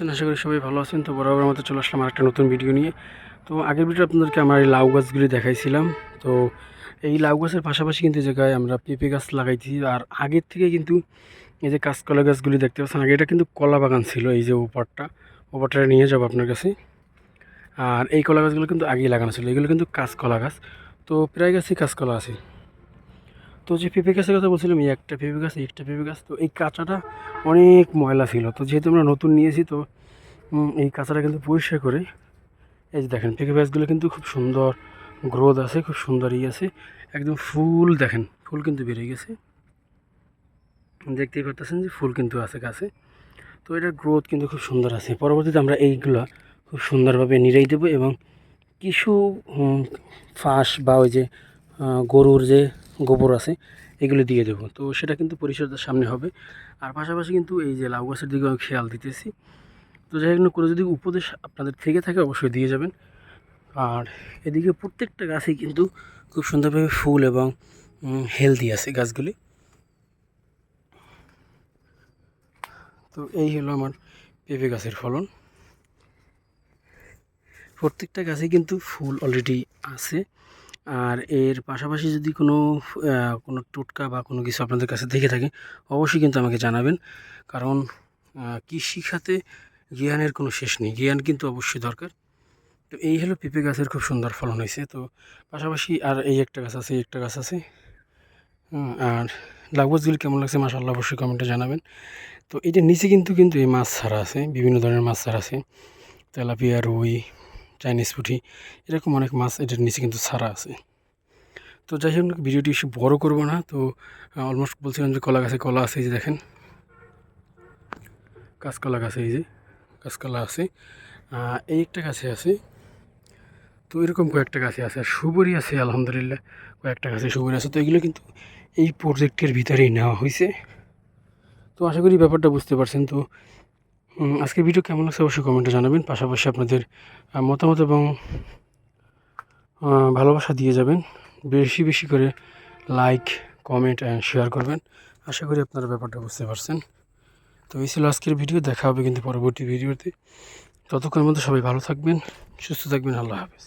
আছেন? আশা করি সবাই ভালো আছেন। তো বরাবর মতো চলে আসলাম আর একটা নতুন ভিডিও নিয়ে। তো আগের ভিডিও আপনাদেরকে আমার এই লাউ গাছগুলি দেখাইছিলাম। তো এই লাউ গাছের পাশাপাশি কিন্তু জায়গায় আমরা পেঁপে গাছ লাগাইছি। আর আগের থেকে কিন্তু এই যে কাঁচকলা গাছগুলি দেখতে পাচ্ছেন, আগে এটা কিন্তু কলা বাগান ছিল এই যে ওপারটা ওপারটা নিয়ে যাব আপনার কাছে। আর এই কলা গাছগুলো কিন্তু আগেই লাগানো ছিল। এগুলো কিন্তু কাঁচকলা গাছ। তো প্রায় গাছই কাঁচকলা আছে। তো যে পেঁপে গাছের কথা বলছিলাম, এই একটা পেঁপে গাছ একটা পেঁপে গাছ, তো এই কাঁচাটা অনেক ময়লা ছিল। তো যেহেতু আমরা নতুন নিয়েছি, তো এই কাঁচাটা কিন্তু পরিষ্কার করে, এই যে দেখেন, পেঁপে গাছগুলো কিন্তু খুব সুন্দর গ্রোথ আছে, খুব সুন্দর ই আছে। একদম ফুল দেখেন, ফুল কিন্তু বেরিয়ে গেছে। দেখতেই পারতেছেন যে ফুল কিন্তু আছে গাছে। তো এটার গ্রোথ কিন্তু খুব সুন্দর আছে। পরবর্তীতে আমরা এইগুলো খুব সুন্দরভাবে নিরাই দেবো এবং কিছু ফাঁস বা ওই যে গরুর যে গোবর আছে, এগুলো দিয়ে দেবো। তো সেটা কিন্তু পরিচর্যার সামনে হবে। আর পাশাপাশি কিন্তু এই যে লাউ গাছের দিকে আমি খেয়াল দিতেছি। তো যাই হোক না করে যদি উপদেশ আপনাদের থেকে থাকে, অবশ্যই দিয়ে যাবেন। আর এদিকে প্রত্যেকটা গাছেই কিন্তু খুব সুন্দরভাবে ফুল এবং হেলদি আছে গাছগুলি। তো এই হলো আমার পেঁপে গাছের ফলন। প্রত্যেকটা গাছে কিন্তু ফুল অলরেডি আছে। আর এর পাশাপাশি যদি কোনো কোনো টোটকা বা কোনো কিছু আপনাদের কাছে দেখে থাকে, অবশ্যই কিন্তু আমাকে জানাবেন। কারণ কৃষি খাতে জ্ঞানের কোনো শেষ নেই। জ্ঞান কিন্তু অবশ্যই দরকার। তো এই হলো পেঁপে গাছের খুব সুন্দর ফলন হয়েছে। তো পাশাপাশি আর এই একটা গাছ আছে, এই একটা গাছ আছে। আর লাউ কেমন লাগছে মাসাল্লাহ অবশ্যই কমেন্টে জানাবেন। তো এটার নিচে কিন্তু কিন্তু এই মাছ ছাড়া আছে, বিভিন্ন ধরনের মাছ ছাড়া আছে। তেলাপিয়া, রুই চাইনিজ পুঁটি, এরকম অনেক মাছ এটার নিচে কিন্তু ছাড়া আছে। তো যাই হোক, ভিডিওটি বেশি বড় করব না, তো অলমোস্ট বলছিলাম যে কলা গাছে কলা আছে এই যে দেখেন। কাঁচকলা গাছে এই যে, কাঁচকলা আছে। এই একটা গাছে আছে। তো এরকম কয়েকটা গাছে আছে, আর সুবরি আছে, আলহামদুলিল্লাহ, কয়েকটা গাছে সুবরি আছে। তো এগুলো কিন্তু এই প্রজেক্টের ভিতরেই নেওয়া হয়েছে তো আশা করি ব্যাপারটা বুঝতে পারছেন। তো আজকের ভিডিও কেমন লাগছে অবশ্যই কমেন্টে জানাবেন। পাশাপাশি আপনাদের মতামত এবং ভালোবাসা দিয়ে যাবেন। বেশি বেশি করে লাইক কমেন্ট অ্যান্ড শেয়ার করবেন। আশা করি আপনারা ব্যাপারটা বুঝতে পারছেন। তো এই ছিল আজকের ভিডিও দেখা হবে কিন্তু পরবর্তী ভিডিওতে ততক্ষণের মধ্যে সবাই ভালো থাকবেন, সুস্থ থাকবেন, আল্লাহ হাফেজ।